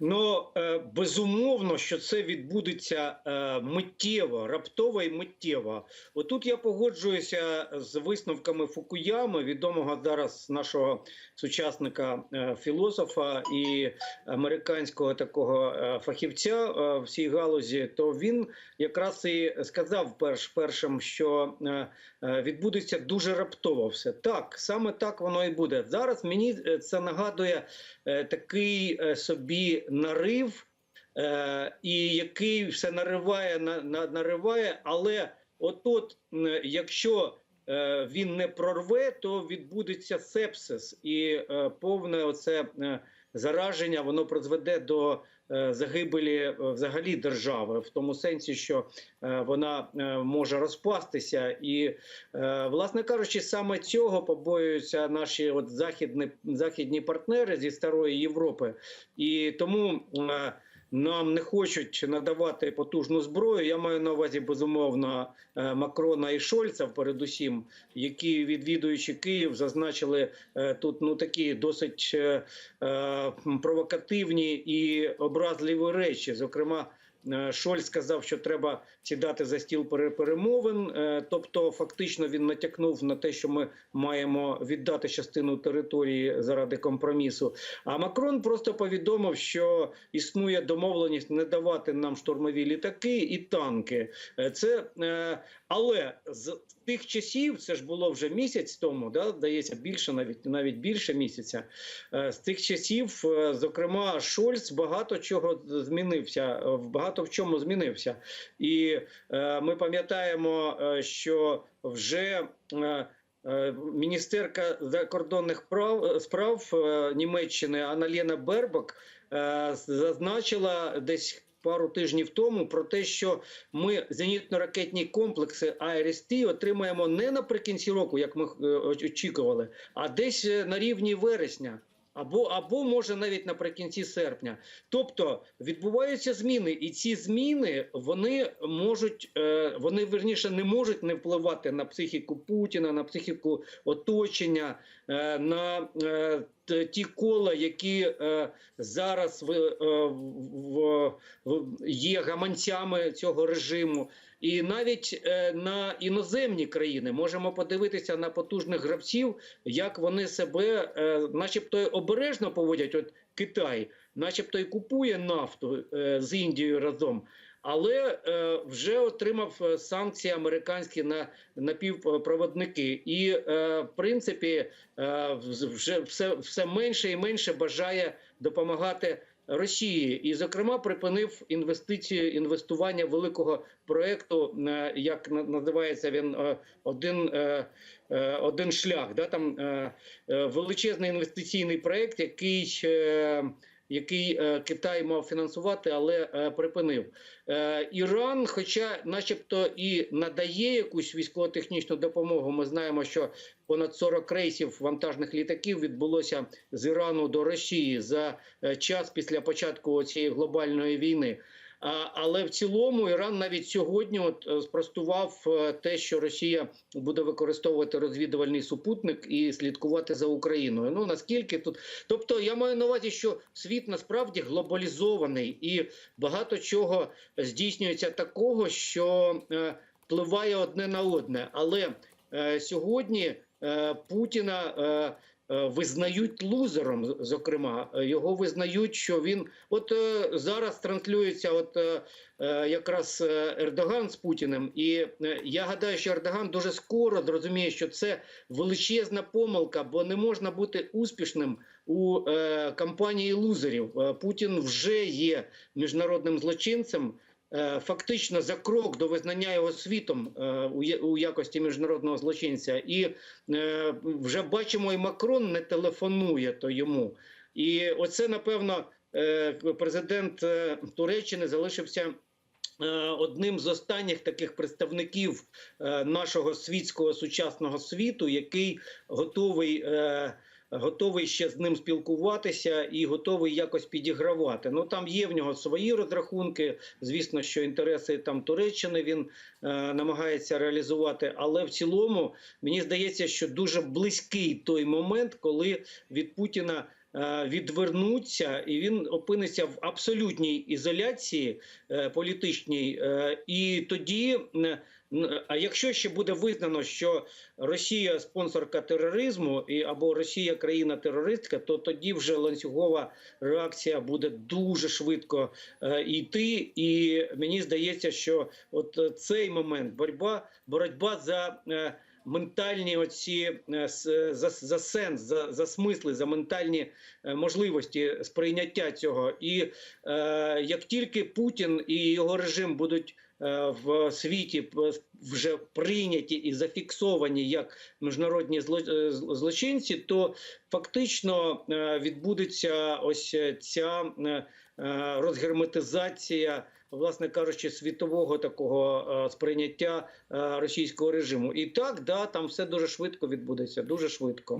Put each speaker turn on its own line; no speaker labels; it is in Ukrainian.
Ну е, безумовно, що це відбудеться е, миттєво, раптово і миттєво. Отут я погоджуюся з висновками Фукуями, відомого зараз нашого сучасника е, філософа і американського такого фахівця в цій галузі. То він якраз і сказав перш першим, що відбудеться дуже раптово все. Так, саме так воно і буде. Зараз мені це нагадує такий собі нарив, е, і який все нариває, на, на, нариває, але от-от, якщо е, він не прорве, то відбудеться сепсис і е, повне оце е, зараження, воно призведе до е, загибелі е, взагалі держави, в тому сенсі, що е, вона може розпастися, і власне кажучи, саме цього побоюються наші от західні, західні партнери зі старої Європи, і тому. Нам не хочуть надавати потужну зброю. Я маю на увазі безумовно е, Макрона і Шольца, передусім, які відвідуючи Київ, зазначили е, тут ну такі досить е, провокативні і образливі речі. Зокрема, Шольц сказав, що треба сідати за стіл пере- перемовин. Е, Тобто, фактично, він натякнув на те, що ми маємо віддати частину території заради компромісу. А Макрон просто повідомив, що існує домовленість не давати нам штурмові літаки і танки. Е, Це е, але з тих часів, це ж було вже місяць тому, да, здається, більше навіть навіть більше місяця. Е, З тих часів, е, зокрема, Шольц багато чого змінився, е, в багато в чому змінився. І е, ми пам'ятаємо, е, що вже. е, Міністерка закордонних прав справ Німеччини Аналєна Бербак е, зазначила десь пару тижнів тому про те, що ми зенітно-ракетні комплекси АРСТ отримаємо не наприкінці року, як ми очікували, а десь на рівні вересня. Або або може навіть наприкінці серпня, тобто відбуваються зміни, і ці зміни вони можуть, е, вони верніше не можуть не впливати на психіку Путіна, на психіку оточення, е, на е, ті кола, які зараз в, є гаманцями цього режиму, і навіть е, на іноземні країни можемо подивитися на потужних гравців, як вони себе, е, начебто, обережно поводять. От Китай, начебто, і купує нафту е, з Індією разом. Але е, вже отримав санкції американські на напівпроводники, і е, в принципі е, вже все, все менше і менше бажає допомагати Росії, і зокрема припинив інвестиції інвестування великого проекту, е, як на- називається він е, один, е, один шлях. Да, там величезний інвестиційний проект, який. Який е, Китай мав фінансувати, але е, припинив е, Іран, хоча, начебто, і надає якусь військово-технічну допомогу. Ми знаємо, що понад 40 рейсів вантажних літаків відбулося з Ірану до Росії за час після початку цієї глобальної війни. Але в цілому Іран навіть сьогодні от е, спростував е, те, що Росія буде використовувати розвідувальний супутник і слідкувати за Україною. Ну наскільки тут, тобто я маю на увазі, що світ насправді глобалізований і багато чого здійснюється такого, що е, впливає одне на одне. Але сьогодні Путіна. Е, Визнають лузером, зокрема, Е, його визнають, що він от е, зараз транслюється, от якраз Ердоган з Путіним, і я гадаю, що Ердоган дуже скоро зрозуміє, що це величезна помилка, бо не можна бути успішним у кампанії лузерів. Путін вже є міжнародним злочинцем. Е, Фактично за крок до визнання його світом е, у якості міжнародного злочинця, і е, вже бачимо, і Макрон не телефонує то йому. І оце напевно президент Туреччини залишився. Одним з останніх таких представників нашого світського сучасного світу, який готовий, готовий ще з ним спілкуватися і готовий якось підігравати. Ну там є в нього свої розрахунки. Звісно, що інтереси там Туреччини він е, намагається реалізувати. Але в цілому мені здається, що дуже близький той момент, коли від Путіна е, відвернуться, і він опиниться в абсолютній ізоляції е, політичній. Е, І тоді, а якщо ще буде визнано, що Росія спонсорка тероризму і або Росія країна терористка, то тоді вже ланцюгова реакція буде дуже швидко е, йти. І мені здається, що от е, цей момент боротьба, боротьба за. е, Ментальні оці е, за, за сенс, за, за смисли, за ментальні е, можливості сприйняття цього. І е, як тільки Путін і його режим будуть е, в світі вже прийняті і зафіксовані як міжнародні е, злочинці, то фактично е, відбудеться ось ця е, е, розгерметизація. Власне кажучи, світового такого е, сприйняття е, російського режиму, і так да там все дуже швидко відбудеться, дуже швидко.